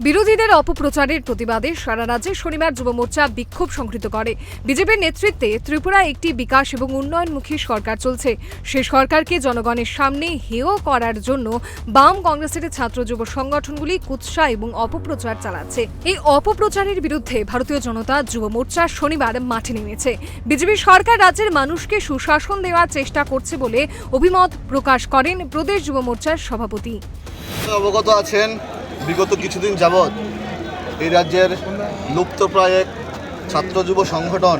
বিরোধীদের অপপ্রচারের প্রতিবাদে সারা রাজ্যে শনিবার যুব মোর্চা বিক্ষোভ সংঘটিত করে। বিজেপির নেতৃত্বে ত্রিপুরা একটি বিকাশ এবং উন্নয়নমুখী সরকার চলছে। সে সরকারকে জনগণের সামনে হেয় করার জন্য বাম কংগ্রেসের ছাত্র যুব সংগঠনগুলি কুৎসা এবং অপপ্রচার চালাচ্ছে। এই অপপ্রচারের বিরুদ্ধে ভারতীয় জনতা যুব মোর্চা শনিবার মাঠে নেমেছে। বিজেপি সরকার রাজ্যের মানুষকে সুশাসন দেওয়ার চেষ্টা করছে বলে অভিমত প্রকাশ করেন প্রদেশ যুব মোর্চার সভাপতি। অবগত আছেন বিগত কিছুদিন যাবৎ এই রাজ্যের লুপ্তপ্রায় এক ছাত্র যুব সংগঠন,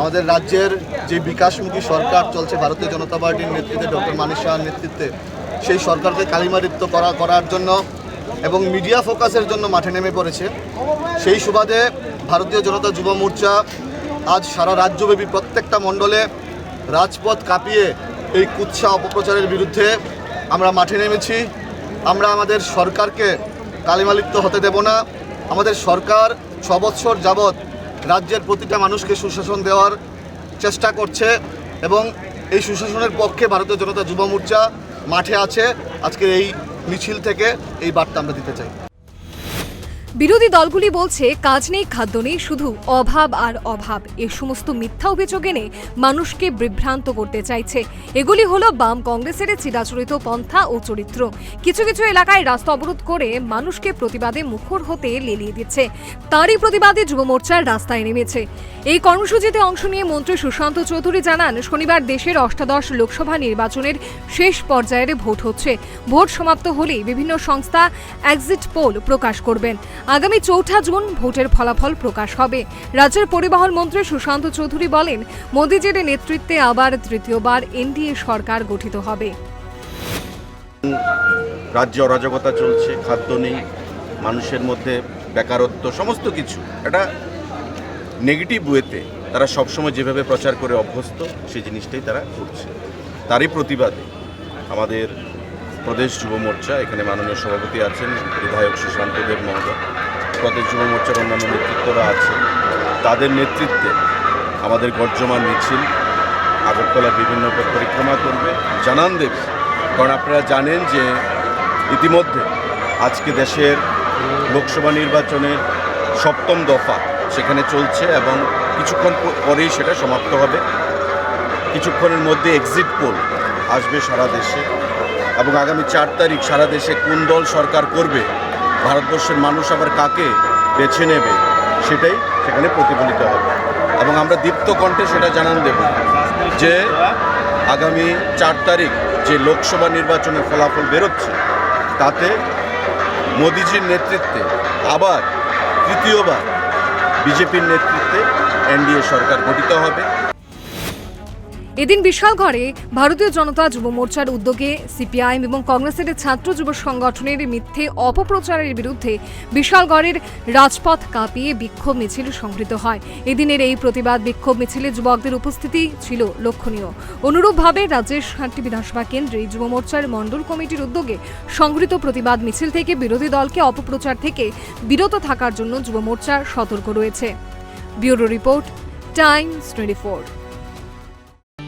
আমাদের রাজ্যের যে বিকাশমুখী সরকার চলছে, ভারতীয় জনতা পার্টির নেতৃত্বে, ডক্টর মানিক শাহের নেতৃত্বে, সেই সরকারকে কালিমারিত্ব করা, করার জন্য এবং মিডিয়া ফোকাসের জন্য মাঠে নেমে পড়েছে। সেই সুবাদে ভারতীয় জনতা যুব মোর্চা আজ সারা রাজ্যব্যাপী প্রত্যেকটা মণ্ডলে রাজপথ কাঁপিয়ে এই কুৎসা অপপ্রচারের বিরুদ্ধে আমরা মাঠে নেমেছি। আমরা আমাদের সরকারকে কালিমালিপ্ত হতে দেব না। আমাদের সরকার ছ বছর যাবৎ রাজ্যের প্রতিটা মানুষকে সুশাসন দেওয়ার চেষ্টা করছে এবং এই সুশাসনের পক্ষে ভারতীয় জনতা যুব মোর্চা মাঠে আছে। আজকের এই মিছিল থেকে এই বার্তা আমরা দিতে চাই। বিরোধী দলগুলি বলছে, কাজ নেই, খাদ্য নেই, শুধু অভাব আর অভাব। এ সমস্ত মিথ্যা অভিযোগ এনে মানুষকে বিভ্রান্ত করতে চাইছে। এগুলি হলো বাম কংগ্রেসের চিরাচরিত পন্থা ও চরিত্র। কিছু কিছু এলাকায় রাস্তা অবরোধ করে মানুষকে প্রতিবাদে মুখর হতে লেলিয়ে দিচ্ছে। তারই প্রতিবাদে যুব মোর্চার রাস্তায় নেমেছে। এই কর্মসূচিতে অংশ নিয়ে মন্ত্রী সুশান্ত চৌধুরী জানান, শনিবার দেশের অষ্টাদশ লোকসভা নির্বাচনের শেষ পর্যায়ের ভোট হচ্ছে। ভোট সমাপ্ত হলেই বিভিন্ন সংস্থা এক্সিট পোল প্রকাশ করবেন। আগামী চৌঠা জুন ভোটের ফলাফল প্রকাশ হবে। রাজ্যের পরিবহন মন্ত্রী সুশান্ত চৌধুরী বলেন, মোদীজির নেতৃত্বে আবার তৃতীয়বার এনডিএ সরকার গঠিত হবে। রাজ্যে অরাজকতা চলছে, খাদ্য নেই, মানুষের মধ্যে বেকারত্ব, সমস্ত কিছু। একটা নেগেটিভ ওয়েতে তারা সবসময় যেভাবে প্রচার করে অভ্যস্ত, সেই জিনিসটাই তারা করছে। তারই প্রতিবাদে আমাদের প্রদেশ যুব মোর্চা, এখানে মাননীয় সভাপতি আছেন বিধায়ক সুশান্ত দেব মহোদয়, প্রদেশ যুব মোর্চার অন্যান্য নেতৃত্বরা আছেন। তাদের নেতৃত্বে আমাদের গর্জমান মিছিল, আগরতলার বিভিন্ন পরিক্রমা করবে, জানান দেবে। কারণ আপনারা জানেন যে ইতিমধ্যে আজকে দেশের লোকসভা নির্বাচনের সপ্তম দফা। সেখানে চলছে এবং কিছুক্ষণ পরেই সেটা সমাপ্ত হবে। কিছুক্ষণের মধ্যে এক্সিট পোল আসবে সারা দেশে এবং আগামী চার তারিখ সারা দেশে কোন দল সরকার করবে, ভারতবর্ষের মানুষ আবার কাকে বেছে নেবে, সেটাই সেখানে প্রতিফলিত হবে। এবং আমরা দীপ্ত কণ্ঠে সেটা জানান দেব যে আগামী চার তারিখ যে লোকসভা নির্বাচনের ফলাফল বেরোচ্ছে, তাতে মোদিজির নেতৃত্বে আবার তৃতীয়বার বিজেপির নেতৃত্বে এনডিএ সরকার গঠিত হবে। এদিন বিশালগড়ে ভারতীয় জনতা যুব মোর্চার উদ্যোগে সিপিআইএম এবং কংগ্রেসের ছাত্র যুব সংগঠনের মিথ্যে অপপ্রচারের বিরুদ্ধে বিশালগড়ের রাজপথ কাঁপিয়ে বিক্ষোভ মিছিল সংঘটিত হয়। এদিনের এই প্রতিবাদ বিক্ষোভ মিছিলে যুবকদের উপস্থিতি ছিল লক্ষণীয়। অনুরূপভাবে রাজ্যের ষাটটি বিধানসভা কেন্দ্রে যুব মোর্চার মণ্ডল কমিটির উদ্যোগে সংগৃহীত প্রতিবাদ মিছিল থেকে বিরোধী দলকে অপপ্রচার থেকে বিরত থাকার জন্য যুব মোর্চা সতর্ক রয়েছে। Bureau report Times twenty